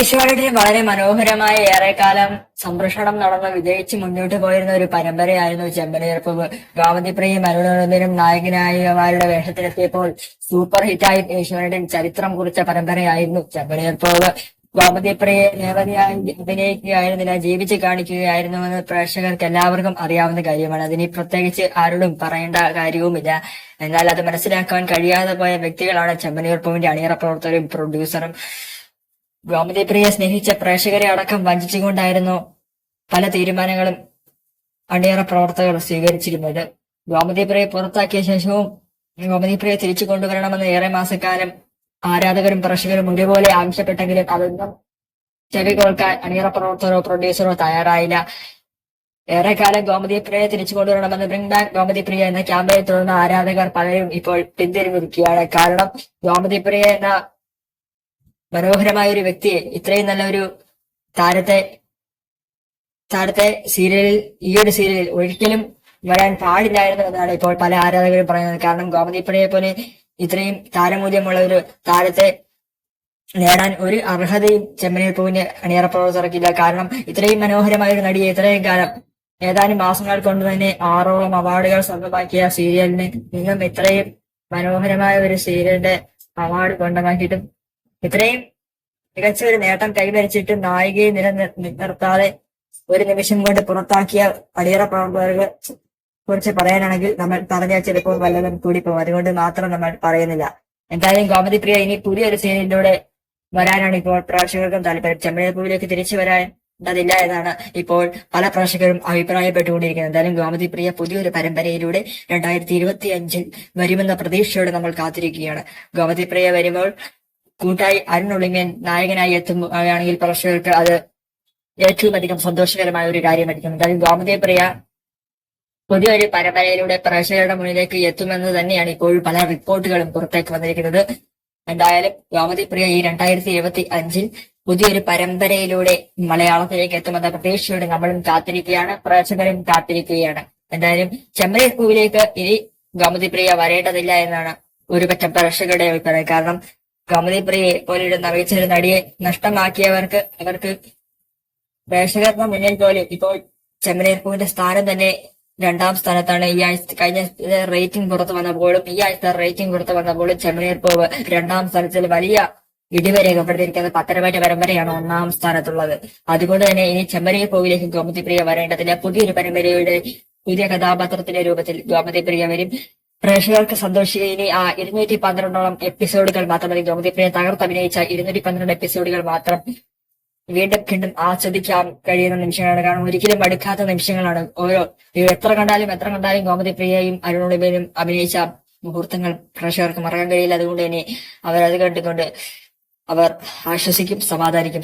ഏഷ്യാനെറ്റിൽ വളരെ മനോഹരമായ ഏറെക്കാലം സംരക്ഷണം നടന്ന് വിജയിച്ച് മുന്നോട്ട് പോയിരുന്ന ഒരു പരമ്പരയായിരുന്നു ചെമ്പനീർപ്പൂവ് ഗാമതിപ്രിയും അരുണോദനും നായകനായമാരുടെ വേഷത്തിലെത്തിയപ്പോൾ സൂപ്പർ ഹിറ്റായി ഏഷ്യാനെറ്റിൽ ചരിത്രം കുറിച്ച പരമ്പരയായിരുന്നു ചെമ്പനീർപ്പൂവ് ഗോമതിപ്രിയെ നിരവധിയായി അഭിനയിക്കുകയായിരുന്നില്ല ജീവിച്ച് കാണിക്കുകയായിരുന്നുവെന്ന് പ്രേക്ഷകർക്ക് എല്ലാവർക്കും അറിയാവുന്ന കാര്യമാണ്. അതിനി പ്രത്യേകിച്ച് ആരോടും പറയേണ്ട കാര്യവുമില്ല. എന്നാൽ അത് മനസ്സിലാക്കാൻ കഴിയാതെ പോയ വ്യക്തികളാണ് ചെമ്പനീർപ്പൂവിന്റെ അണിയറ പ്രവർത്തകരും പ്രൊഡ്യൂസറും ഗോമതിപ്രിയെ സ്നേഹിച്ച പ്രേക്ഷകരെ അടക്കം വഞ്ചിച്ചുകൊണ്ടായിരുന്നു പല തീരുമാനങ്ങളും അണിയറ പ്രവർത്തകർ സ്വീകരിച്ചിരുന്നത്. ഗോമതിപ്രിയെ പുറത്താക്കിയ ശേഷവും ഗോമതിപ്രിയെ തിരിച്ചു കൊണ്ടുവരണമെന്ന് ഏറെ മാസക്കാലം ആരാധകരും പ്രേക്ഷകരും ഒരുപോലെ ആവശ്യപ്പെട്ടെങ്കിലും അതൊന്നും ചെവി കേൾക്കാൻ അണിയറ പ്രവർത്തകരോ പ്രൊഡ്യൂസറോ തയ്യാറായില്ല. ഏറെക്കാലം ഗോമതിപ്രിയെ തിരിച്ചു കൊണ്ടുവരണമെന്ന് ബ്രിങ് ബാക്ക് ഗോമതിപ്രിയ എന്ന ക്യാമ്പയിൻ തുടർന്ന ആരാധകർ പലരും ഇപ്പോൾ പിന്തിരിഞ്ഞിരിക്കുകയാണ്. കാരണം ഗോമതിപ്രിയ എന്ന മനോഹരമായ ഒരു വ്യക്തിയെ ഇത്രയും നല്ല ഒരു താരത്തെ താരത്തെ സീരിയലിൽ ഈ ഒരു സീരിയലിൽ ഒരിക്കലും വരാൻ പാടില്ലായിരുന്നു എന്നാണ് ഇപ്പോൾ പല ആരാധകരും പറയുന്നത്. കാരണം ഗോമതിപ്പടിയെ പോലെ ഇത്രയും താരമൂല്യമുള്ള ഒരു താരത്തെ നേടാൻ ഒരു അർഹതയും ചെമ്മനീർ പൂവിന്റെ അണിയറ പ്രവർത്തകർക്കില്ല. കാരണം ഇത്രയും മനോഹരമായ ഒരു നടിയെ ഇത്രയും കാലം ഏതാനും മാസങ്ങൾ കൊണ്ട് തന്നെ ആറോളം അവാർഡുകൾ സ്വന്തമാക്കിയ സീരിയലിന് നിങ്ങൾ ഇത്രയും മനോഹരമായ ഒരു സീരിയലിന്റെ അവാർഡ് കൊണ്ടുമാക്കിയിട്ടും ഇത്രയും മികച്ച ഒരു നേട്ടം കൈവരിച്ചിട്ട് നായികയെ നിലനിർത്താതെ ഒരു നിമിഷം കൊണ്ട് പുറത്താക്കിയ അടിയറ പ്രവർത്തകർക്ക് കുറിച്ച് പറയാനാണെങ്കിൽ നമ്മൾ പറഞ്ഞാൽ ചിലപ്പോൾ വല്ലതും കൂടി പോകും അതുകൊണ്ട് മാത്രം നമ്മൾ പറയുന്നില്ല. എന്തായാലും ഗോമതി പ്രിയ ഇനി പുതിയൊരു സീനിലൂടെ വരാനാണ് ഇപ്പോൾ പ്രേക്ഷകർക്കും താല്പര്യം. ചെമ്മഴപ്പൂവിലേക്ക് തിരിച്ചു വരാണ്ടതില്ല എന്നാണ് ഇപ്പോൾ പല പ്രേക്ഷകരും അഭിപ്രായപ്പെട്ടുകൊണ്ടിരിക്കുന്നത്. എന്തായാലും ഗോമതി പ്രിയ പുതിയൊരു പരമ്പരയിലൂടെ രണ്ടായിരത്തി ഇരുപത്തി അഞ്ചിൽ വരുമെന്ന പ്രതീക്ഷയോടെ നമ്മൾ കാത്തിരിക്കുകയാണ്. ഗോമതി പ്രിയ വരുമ്പോൾ കൂട്ടായി അരുണുളിങ്ങൻ നായകനായി എത്തുകയാണെങ്കിൽ പ്രേക്ഷകർക്ക് അത് ഏറ്റവും അധികം സന്തോഷകരമായ ഒരു കാര്യമായിരിക്കും. എന്തായാലും ഗോമതി പ്രിയ പുതിയൊരു പരമ്പരയിലൂടെ പ്രേക്ഷകരുടെ മുന്നിലേക്ക് എത്തുമെന്ന് തന്നെയാണ് ഇപ്പോൾ പല റിപ്പോർട്ടുകളും പുറത്തേക്ക് വന്നിരിക്കുന്നത്. എന്തായാലും ഗോമതി പ്രിയ ഈ രണ്ടായിരത്തി ഇരുപത്തി അഞ്ചിൽ പുതിയൊരു പരമ്പരയിലൂടെ മലയാളത്തിലേക്ക് എത്തുമെന്ന പ്രതീക്ഷയോടെ നമ്മളും കാത്തിരിക്കുകയാണ് പ്രേക്ഷകരും കാത്തിരിക്കുകയാണ്. എന്തായാലും ചെമ്മരി പൂവിലേക്ക് ഇനി ഗോമതി പ്രിയ വരേണ്ടതില്ല എന്നാണ് ഒരു പറ്റം പ്രേക്ഷകരുടെ അഭിപ്രായം. കാരണം ഗോമതി പ്രിയെ പോലെയുള്ള നവീച്ചൊരു നടിയെ നഷ്ടമാക്കിയവർക്ക് അവർക്ക് പ്രേക്ഷകർക്ക് മുന്നിൽ പോലെ ഇപ്പോൾ ചെമ്മനീർ പൂവിന്റെ സ്ഥാനം തന്നെ രണ്ടാം സ്ഥാനത്താണ്. ഈ ആഴ്ച കഴിഞ്ഞ റേറ്റിംഗ് പുറത്തു വന്നപ്പോഴും ഈ ആഴ്ച റേറ്റിംഗ് പുറത്തു വന്നപ്പോഴും ചെമ്മനീർ പൂവ് രണ്ടാം സ്ഥാനത്തിൽ വലിയ ഇടിവ് രേഖപ്പെടുത്തിയിരിക്കുന്നത് പത്തനംതിട്ട പരമ്പരയാണ് ഒന്നാം സ്ഥാനത്തുള്ളത്. അതുകൊണ്ട് തന്നെ ഇനി ചെമ്മനീർ പൂവിലേക്ക് ഗോമതി പ്രിയ വരേണ്ടതില്ല. പുതിയൊരു പരമ്പരയുടെ പുതിയ കഥാപാത്രത്തിന്റെ രൂപത്തിൽ ഗോമതി പ്രിയ വരും. പ്രേക്ഷകർക്ക് സന്തോഷിക്കുക ഇനി ആ ഇരുന്നൂറ്റി പന്ത്രണ്ടോളം എപ്പിസോഡുകൾ മാത്രം മതി. ഗോമതി പ്രിയ തകർത്തഭിനയിച്ച ഇരുന്നൂറ്റി പന്ത്രണ്ട് എപ്പിസോഡുകൾ മാത്രം വീണ്ടും വീണ്ടും ആസ്വദിക്കാൻ കഴിയുന്ന നിമിഷങ്ങളാണ്. കാരണം ഒരിക്കലും മടുക്കാത്ത നിമിഷങ്ങളാണ്. ഓരോ എത്ര കണ്ടാലും എത്ര കണ്ടാലും ഗോമതി പ്രിയയും അരുണുളിബനും അഭിനയിച്ച മുഹൂർത്തങ്ങൾ പ്രേക്ഷകർക്ക് മറക്കാൻ കഴിയില്ല. അതുകൊണ്ട് തന്നെ അവരത് കണ്ടുകൊണ്ട് അവർ ആശ്വസിക്കും സമാധാനിക്കും.